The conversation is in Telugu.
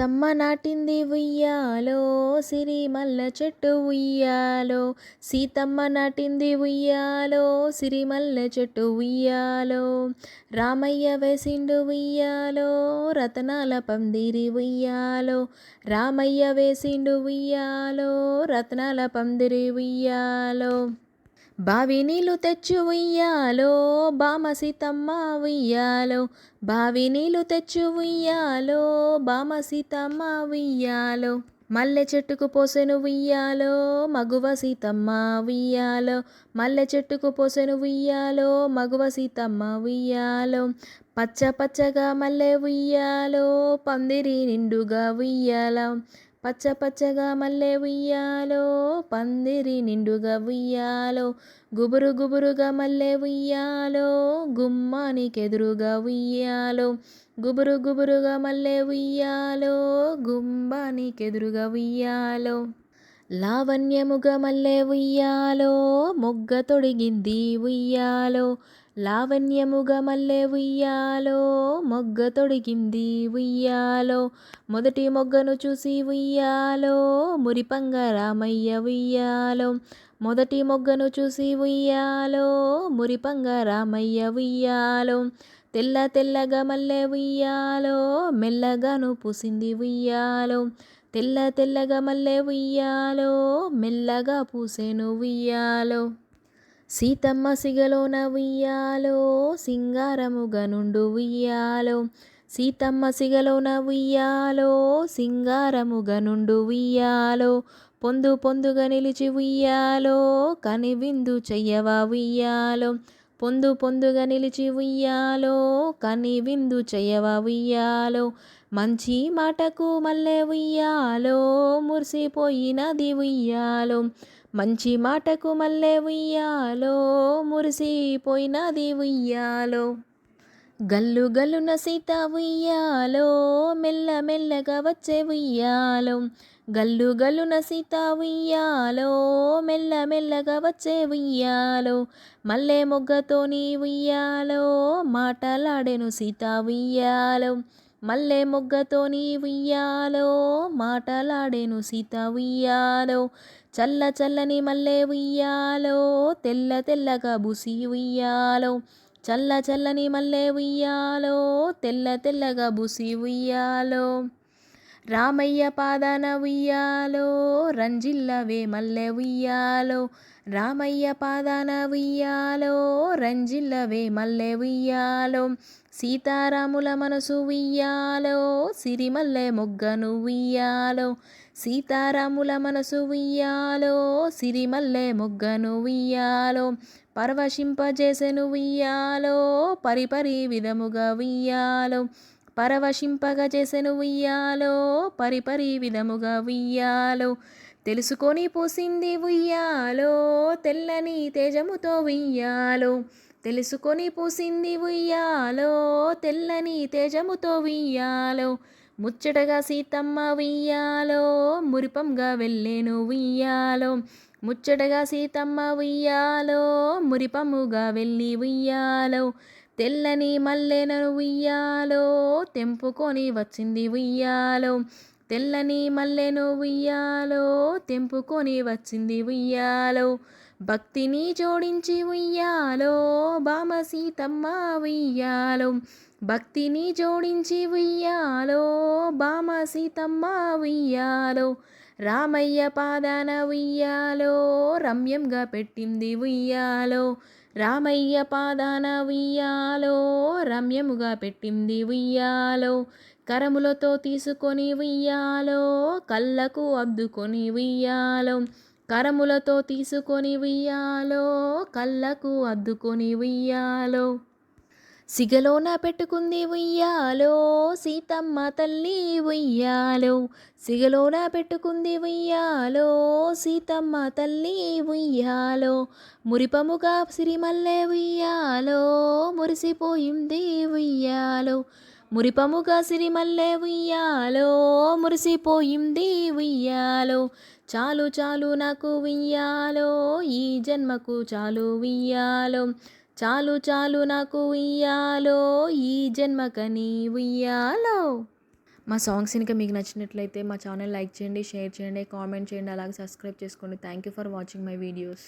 సీతమ్మ నాటింది ఉయ్యాలో సిరి మల్ల చెట్టు ఉయ్యాలో. సీతమ్మ నాటింది ఉయ్యాలో సిరి మల్ల చెట్టు ఉయ్యాలో. రామయ్య వేసిండు ఉయ్యాలో రతనాల పందిరి ఉయ్యాలో. రామయ్య వేసిండు ఉయ్యాలో రత్నాల పందిరి ఉయ్యాలో. బావి నీళ్ళు తెచ్చు ఉయ్యాలో బామ సీతమ్మ ఉయ్యాలో. బావి నీళ్ళు తెచ్చు ఉయ్యాలో బామ సీతమ్మ ఉయ్యాలో. మల్లె చెట్టుకు పోసెను ఉయ్యాలో మగువ సీతమ్మ ఉయ్యాలో. మల్లె చెట్టుకు పోసెను ఉయ్యాలో మగువ సీతమ్మ ఉయ్యాలో. పచ్చ పచ్చగా మల్లె ఉయ్యాలో పందిరి నిండుగా ఉయ్యాలో. పచ్చ పచ్చగా మల్లె ఉయ్యాలో పందిరి నిండుగా ఉయ్యాలో గుబురు గుబురుగా మల్లె ఉయ్యాలో గుమ్మానికెదురుగా ఉయ్యాలో గుబురు గుబురుగా మల్లె ఉయ్యాలో గుమ్మానికెదురుగా ఉయ్యాలో. లావణ్యముగా మల్లె ఉయ్యాలో మొగ్గ తొడిగింది ఉయ్యాలో లావణ్యముగా మల్లె ఉయ్యాలో మొగ్గ తొడిగింది ఉయ్యాలో. మొదటి మొగ్గను చూసి ఉయ్యాలో మురిపంగ రామయ్య ఉయ్యాలో. మొదటి మొగ్గను చూసి ఉయ్యాలో మురిపంగ రామయ్య ఉయ్యాలో. తెల్ల తెల్లగా మల్లె ఉయ్యాలో మెల్లగాను పూసింది ఉయ్యాలో. తెల్ల తెల్లగా మల్లె ఉయ్యాలో మెల్లగా పూసేను ఉయ్యాలో. సీతమ్మ సిగలోన ఉయ్యాలో సింగారముగనుండు ఉయ్యాలో. సీతమ్మ సిగలోన ఉయ్యాలో సింగారముగనుండు ఉయ్యాలో. పొందు పొందుగా నిలిచి ఉయ్యాలో కనివిందు చెయ్యవా ఉయ్యాలో. పొందు పొందుగా నిలిచి ఉయ్యాలో కని విందు చెయ్యవా ఉయ్యాలో? మంచి మాటకు మల్లె ఉయ్యాలో మురిసిపోయినది ఉయ్యాలో. మంచి మాటకు మల్లె ఉయ్యాలో మురిసిపోయినది ఉయ్యాలో. గల్లు గల్లున సీత ఉయ్యాలో మెల్ల మెల్లగా వచ్చే ఉయ్యాలో. గల్లు గల్లున సీత ఉయ్యాలో మెల్ల మెల్లగా వచ్చే ఉయ్యాలో. మల్లె మొగ్గతోని ఉయ్యాలో మాటలాడెను సీత ఉయ్యాలో. మల్లె మొగ్గతోని ఉయ్యాలో మాటలాడెను సీత ఉయ్యాలో. చల్ల చల్లని మల్లె ఉయ్యాలో తెల్ల తెల్లగా బుసి ఉయ్యాలో. చల్ల చల్లని మల్లె ఉయ్యాలో తెల్ల తెల్లగా బుసి ఉయ్యాలో. రామయ్య పాదాన ఉయ్యాలో రంజిల్లవే మల్లె ఉయ్యాలో. రామయ్య పాదాన ఉయ్యాలో రంజిల్లవే మల్లె ఉయ్యాలో. సీతారాముల మనసు ఉయ్యాలో సిరిమల్లె మొగ్గను ఉయ్యాలో. సీతారాముల మనసు ఉయ్యాలో సిరిమల్లె మొగ్గను ఉయ్యాలో. పరవశింపజేసెను ఉయ్యాలో పరిపరి విధముగా ఉయ్యాలో. పరవశింపగా చేసెను ఉయ్యాలో పరిపరి విధముగా ఉయ్యాలో. తెలుసుకొని పూసింది ఉయ్యాలో తెల్లని తేజముతో ఉయ్యాలో. తెలుసుకొని పూసింది ఉయ్యాలో తెల్లని తేజముతో ఉయ్యాలో. ముచ్చటగా సీతమ్మ ఉయ్యాలో మురిపంగా వెళ్ళేను ఉయ్యాలో. ముచ్చటగా సీతమ్మ ఉయ్యాలో మురిపముగా వెళ్ళి ఉయ్యాలో. తెల్లని మల్లెనను ఉయ్యాలో తెంపుకొని వచ్చింది ఉయ్యాలో. తెల్లని మల్లెను ఉయ్యాలో తెంపుకొని వచ్చింది ఉయ్యాలో. భక్తిని జోడించి ఉయ్యాలో బామ సీతమ్మ ఉయ్యాలో. భక్తిని జోడించి ఉయ్యాలో బామ సీతమ్మ ఉయ్యాలో. రామయ్య పాదాన ఉయ్యాలో రమ్యంగా పెట్టింది ఉయ్యాలో. రామయ్య పాదాన ఉయ్యాలో రమ్యముగా పెట్టింది ఉయ్యాలో. కరములతో తీసుకొని ఉయ్యాలో కళ్ళకు అద్దుకొని ఉయ్యాలో. కరములతో తీసుకొని ఉయ్యాలో కళ్ళకు అద్దుకొని ఉయ్యాలో. సిగలోన పెట్టుకుంది ఉయ్యాలో సీతమ్మ తల్లి ఉయ్యాలో సిగలోన పెట్టుకుంది ఉయ్యాలో సీతమ్మ తల్లి ఉయ్యాలో మురిపముగా సిరిమల్లె ఉయ్యాలో మురిసిపోయింది ఉయ్యాలో మురిపముగా సిరిమల్లె ఉయ్యాలో మురిసిపోయింది ఉయ్యాలో చాలు చాలు నాకు ఉయ్యాలో ఈ జన్మకు చాలు ఉయ్యాలో చాలు చాలు నాకు ఉయ్యాలో ఈ జన్మకని ఉయ్యాలో. మా సాంగ్స్ ఇంకా మీకు నచ్చినట్లయితే మా ఛానల్ లైక్ చేయండి షేర్ చేయండి కామెంట్ చేయండి అలాగే సబ్స్క్రైబ్ చేసుకోండి. Thank you for watching my videos